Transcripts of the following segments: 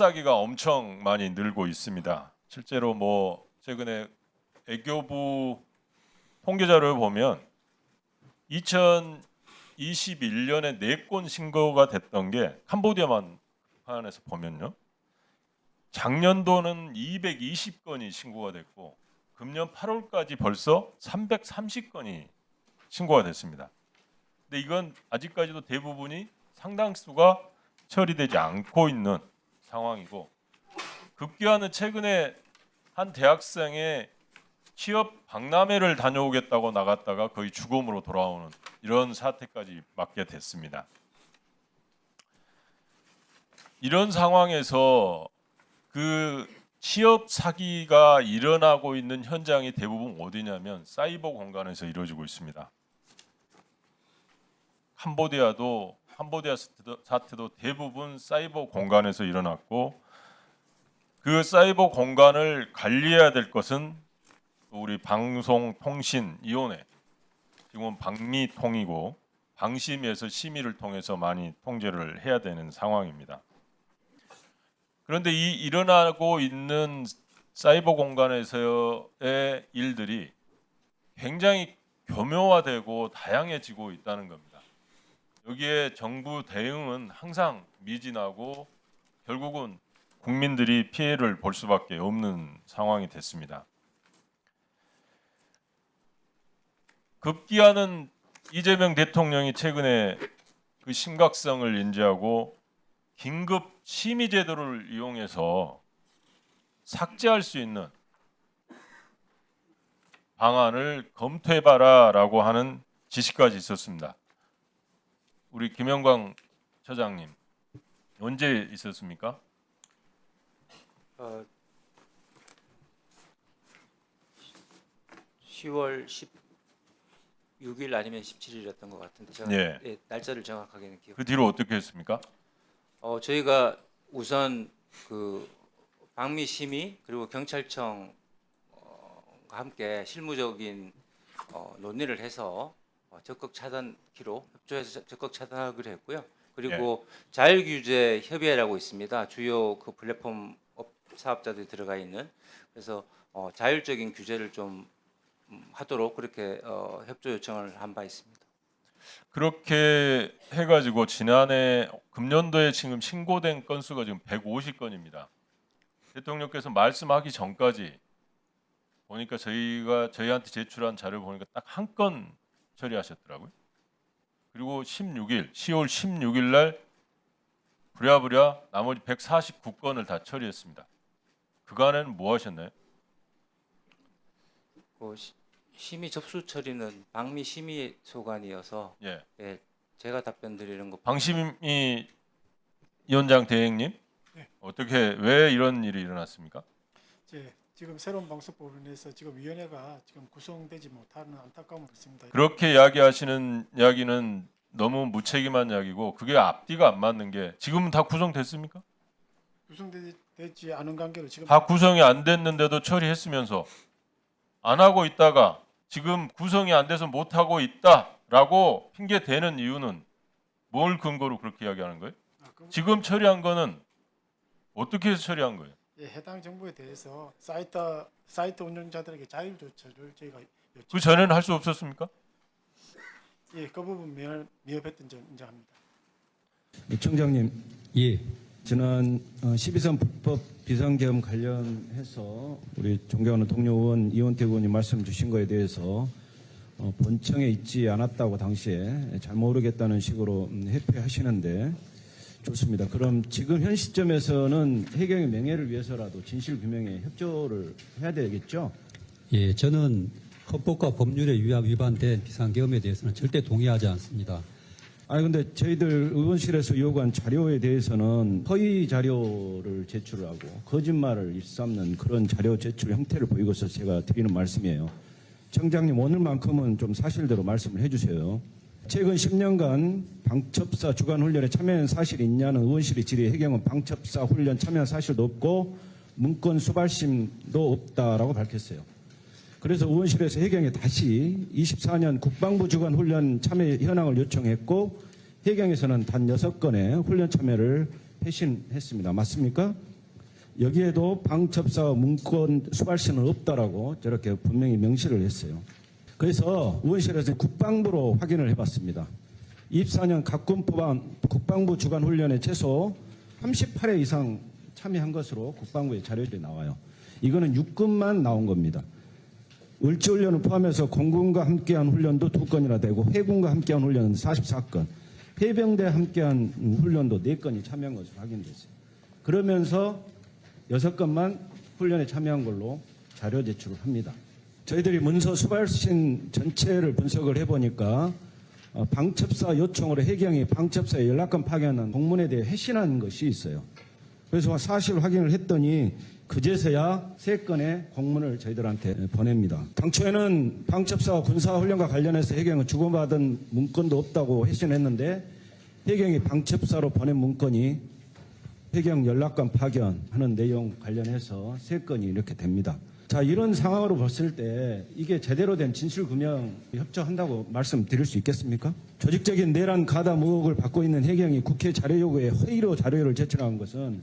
취업사기가 엄청 많이 늘고 있습니다. 실제로 뭐 최근에 애교부 통계 자료를 보면 2021년에 네 건 신고가 됐던 게 캄보디아만 한해서 보면요. 작년도는 220건이 신고가 됐고 금년 8월까지 벌써 330건이 신고가 됐습니다. 근데 이건 아직까지도 대부분이 상당수가 처리되지 않고 있는 상황이고 급기야는 최근에 한 대학생의 취업 박람회를 다녀오겠다고 나갔다가 거의 죽음으로 돌아오는 이런 사태까지 맞게 됐습니다. 이런 상황에서 그 취업 사기가 일어나고 있는 현장이 대부분 어디냐면 사이버 공간에서 이루어지고 있습니다. 캄보디아도 캄보디아 사태도, 대부분 사이버 공간에서 일어났고 그 사이버 공간을 관리해야 될 것은 우리 방송통신위원회 지금은 방미통이고 방심위에서 심의를 통해서 많이 통제를 해야 되는 상황입니다. 그런데 이 일어나고 있는 사이버 공간에서의 일들이 굉장히 교묘화되고 다양해지고 있다는 겁니다. 여기에 정부 대응은 항상 미진하고 결국은 국민들이 피해를 볼 수밖에 없는 상황이 됐습니다. 급기야는 이재명 대통령이 최근에 그 심각성을 인지하고 긴급 심의 제도를 이용해서 삭제할 수 있는 방안을 검토해봐라라고 하는 지시까지 있었습니다. 우리 김영광 처장님 언제 있었습니까? 어, 10월 16일 아니면 17일이었던 것 같은데 제가 예. 예, 날짜를 정확하게는 기억. 그 뒤로 어떻게 했습니까? 어, 저희가 우선 그 방미 심의 그리고 경찰청 어, 과 함께 실무적인 어, 논의를 해서 어, 적극 차단키로 협조해서 적- 적극 차단하기로 했고요. 그리고 자율 규제 협의회라고 있습니다. 주요 그 플랫폼 업 사업자들이 들어가 있는 그래서 어, 자율적인 규제를 좀 음, 하도록 그렇게 어, 협조 요청을 한 바 있습니다. 그렇게 해가지고 지난해 금년도에 지금 신고된 건수가 지금 150건입니다. 대통령께서 말씀하기 전까지 보니까 저희가 저희한테 제출한 자료 보니까 딱 한 건 처리하셨더라고요. 그리고 16일, 10월 16일 날 부랴부랴 나머지 149건을 다 처리했습니다. 그간에는 뭐 하셨나요? 그 시- 심의 접수 처리는 방미 심의 소관이어서 예, 예, 제가 답변 드리는 것 방심이 위원장 대행님 네. 어떻게 왜 이런 일이 일어났습니까? 이제 지금 새로운 방송법인에서 지금 위원회가 지금 구성되지 못하는 안타까움이 있습니다. 그렇게 이야기하시는 이야기는 너무 무책임한 이야기고 그게 앞뒤가 안 맞는 게 지금은 다 구성됐습니까? 구성되지 않은 관계로 지금 다 구성이 안 됐는데도 처리했으면서 안 하고 있다가 지금 구성이 안 돼서 못 하고 있다라고 핑계 대는 이유는 뭘 근거로 그렇게 이야기하는 거예요? 아, 그, 지금 처리한 거는 어떻게 해서 처리한 거예요? 예, 해당 정부에 대해서 사이트 사이트 운영자들에게 자율 조처를 저희가 요청. 그 전에는 할 수 없었습니까? 예, 그 부분 미흡, 미흡했던 점 인정합니다. 청장님, 예, 지난 어, 12선 불법 비상계엄 관련해서 우리 존경하는 동료 의원 이원태 의원이 말씀 주신 거에 대해서 어, 본청에 있지 않았다고 당시에 잘 모르겠다는 식으로 음, 회피하시는데 좋습니다. 그럼 지금 현 시점에서는 해경의 명예를 위해서라도 진실 규명에 협조를 해야 되겠죠? 예, 저는 헌법과 법률에 위반 위반된 비상계엄에 대해서는 절대 동의하지 않습니다. 아니 근데 저희들 의원실에서 요구한 자료에 대해서는 허위 자료를 제출하고 거짓말을 일삼는 그런 자료 제출 형태를 보이고 있어서 제가 드리는 말씀이에요. 청장님 오늘만큼은 좀 사실대로 말씀을 해주세요. 최근 10년간 방첩사 주간 훈련에 참여한 사실이 있냐는 의원실의 질의 해경은 방첩사 훈련 참여한 사실도 없고 문건 수발심도 없다라고 밝혔어요. 그래서 의원실에서 해경에 다시 24년 국방부 주관 훈련 참여 현황을 요청했고 해경에서는 단 6건의 훈련 참여를 회신했습니다. 맞습니까? 여기에도 방첩사 문건 수발시는 없다라고 저렇게 분명히 명시를 했어요. 그래서 의원실에서 국방부로 확인을 해봤습니다. 24년 각군법안 국방부 주간 훈련에 최소 38회 이상 참여한 것으로 국방부의 자료들이 나와요. 이거는 육군만 나온 겁니다. 을지훈련을 포함해서 공군과 함께한 훈련도 두 건이나 되고 해군과 함께한 훈련은 44건, 해병대 함께한 훈련도 네 건이 참여한 것으로 확인됐어요. 그러면서 여섯 건만 훈련에 참여한 걸로 자료 제출을 합니다. 저희들이 문서 수발신 전체를 분석을 해보니까 어, 방첩사 요청으로 해경이 방첩사에 연락건 파견한 공문에 대해 회신한 것이 있어요. 그래서 사실 확인을 했더니 그제서야 세 건의 공문을 저희들한테 보냅니다. 당초에는 방첩사와 군사훈련과 관련해서 해경은 주고받은 문건도 없다고 회신했는데 해경이 방첩사로 보낸 문건이 해경 연락관 파견하는 내용 관련해서 세 건이 이렇게 됩니다. 자, 이런 상황으로 봤을 때 이게 제대로 된 진실 규명 협조한다고 말씀드릴 수 있겠습니까? 조직적인 내란 가담 의혹을 받고 있는 해경이 국회 자료 요구에 허위로 자료를 제출한 것은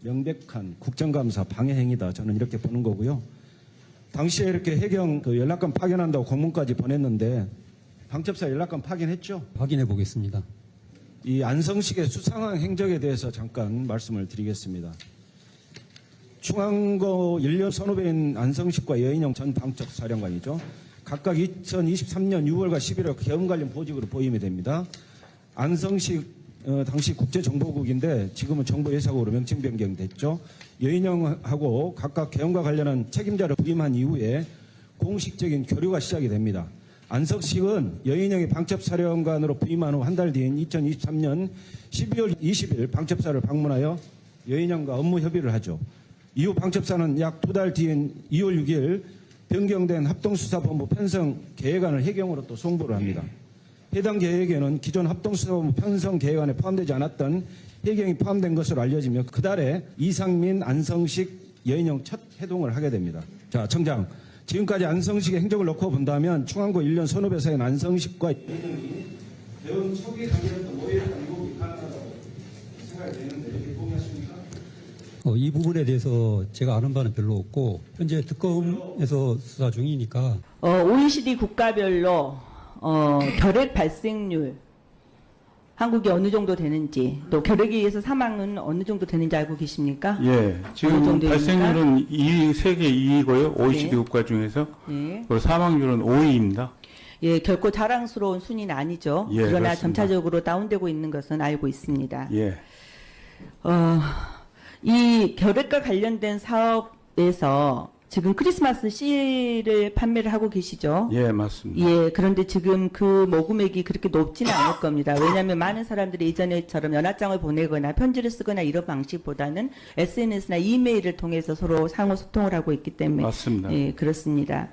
명백한 국정감사 방해 행위다. 저는 이렇게 보는 거고요. 당시에 이렇게 해경 그 연락관 파견한다고 공문까지 보냈는데 방첩사 연락관 파견했죠? 확인해 보겠습니다. 이 안성식의 수상한 행적에 대해서 잠깐 말씀을 드리겠습니다. 중앙고 1년 선후배인 안성식과 여인영 전 방첩 사령관이죠. 각각 2023년 6월과 11월 계엄 관련 보직으로 보임이 됩니다. 안성식 어, 당시 국제정보국인데 지금은 정보예사국으로 명칭 변경됐죠. 여인영하고 각각 계엄과 관련한 책임자를 부임한 이후에 공식적인 교류가 시작이 됩니다. 안석식은 여인영이 방첩사령관으로 부임한 후 한 달 뒤인 2023년 12월 20일 방첩사를 방문하여 여인영과 업무 협의를 하죠. 이후 방첩사는 약 두 달 뒤인 2월 6일 변경된 합동수사본부 편성 계획안을 해경으로 또 송부를 합니다. 해당 계획에는 기존 합동수사본부 편성 계획안에 포함되지 않았던 해경이 포함된 것으로 알려지며 그 달에 이상민, 안성식, 여인영 첫 해동을 하게 됩니다. 자, 청장. 지금까지 안성식의 행적을 놓고 본다면 중앙고 1년 선후배 사인 안성식과 대응 초기 단계부터 모의를 단국이 가능하다고 생각이 되는데 이렇게 동의하십니까? 어, 이 부분에 대해서 제가 아는 바는 별로 없고 현재 특검에서 수사 중이니까 어, OECD 국가별로 어, 결핵 발생률 한국이 어느 정도 되는지 또 결핵에 의해서 사망은 어느 정도 되는지 알고 계십니까? 예, 어느 지금 정도입니까? 발생률은 2위, 세계 2위고요. OECD 네. 국가 중에서. 예. 그리고 사망률은 5위입니다. 예, 결코 자랑스러운 순위는 아니죠. 예, 그러나 그렇습니다. 점차적으로 다운되고 있는 것은 알고 있습니다. 예, 어, 이 결핵과 관련된 사업에서 지금 크리스마스 씨를 판매를 하고 계시죠? 예, 맞습니다. 예, 그런데 지금 그 모금액이 그렇게 높지는 않을 겁니다. 왜냐하면 많은 사람들이 예전에처럼 연합장을 보내거나 편지를 쓰거나 이런 방식보다는 SNS나 이메일을 통해서 서로 상호 소통을 하고 있기 때문에 맞습니다. 예, 그렇습니다.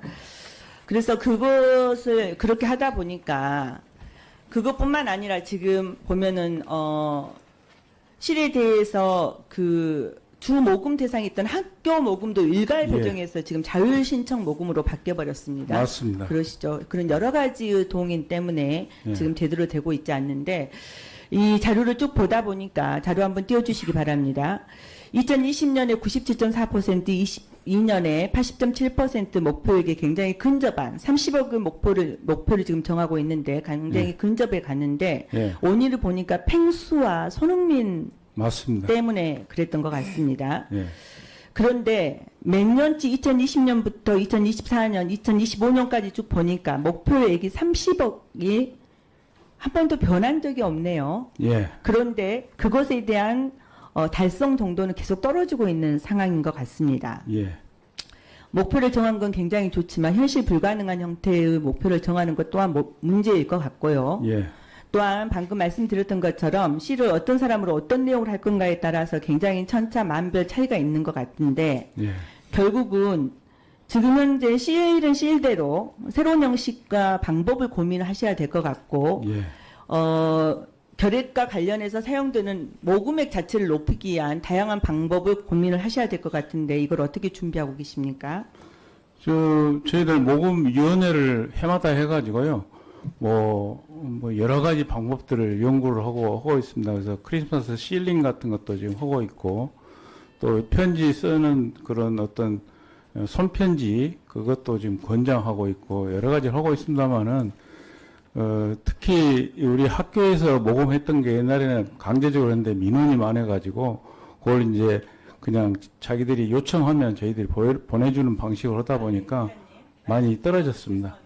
그래서 그것을 그렇게 하다 보니까 그것뿐만 아니라 지금 보면은 어 실에 대해서 그 주 모금 대상이 있던 학교 모금도 일괄 예. 배정해서 지금 자율 신청 모금으로 바뀌어 버렸습니다. 맞습니다. 그러시죠. 그런 여러 가지 동인 때문에 예. 지금 제대로 되고 있지 않는데 이 자료를 쭉 보다 보니까 자료 한번 띄워 주시기 바랍니다. 2020년에 97.4%, 22년에 80.7% 목표에게 굉장히 근접한 30억의 목표를 목표를 지금 정하고 있는데 굉장히 근접해 갔는데 예, 원인을 보니까 팽수와 손흥민 맞습니다. 때문에 그랬던 것 같습니다. 예, 그런데 몇 년치 2020년부터 2024년, 2025년까지 쭉 보니까 목표액이 30억이 한 번도 변한 적이 없네요. 예, 그런데 그것에 대한 어, 달성 정도는 계속 떨어지고 있는 상황인 것 같습니다. 예, 목표를 정한 건 굉장히 좋지만 현실 불가능한 형태의 목표를 정하는 것 또한 뭐- 문제일 것 같고요. 예, 또한 방금 말씀드렸던 것처럼 시를 어떤 사람으로 어떤 내용을 할 건가에 따라서 굉장히 천차만별 차이가 있는 것 같은데 예, 결국은 지금 현재 시일은 시일대로 새로운 형식과 방법을 고민하셔야 될 것 같고 예. 어, 결핵과 관련해서 사용되는 모금액 자체를 높이기 위한 다양한 방법을 고민을 하셔야 될 것 같은데 이걸 어떻게 준비하고 계십니까? 저, 저희들 모금위원회를 해마다 해가지고요. 뭐, 뭐, 여러 가지 방법들을 연구를 하고, 하고 있습니다. 그래서 크리스마스 실링 같은 것도 지금 하고 있고, 또 편지 쓰는 그런 어떤 어, 손편지 그것도 지금 권장하고 있고 여러 가지 하고 있습니다만은 어, 특히 우리 학교에서 모금했던 게 옛날에는 강제적으로 했는데 민원이 많아가지고 그걸 이제 그냥 자기들이 요청하면 저희들이 보내주는 방식으로 하다 보니까 많이 떨어졌습니다.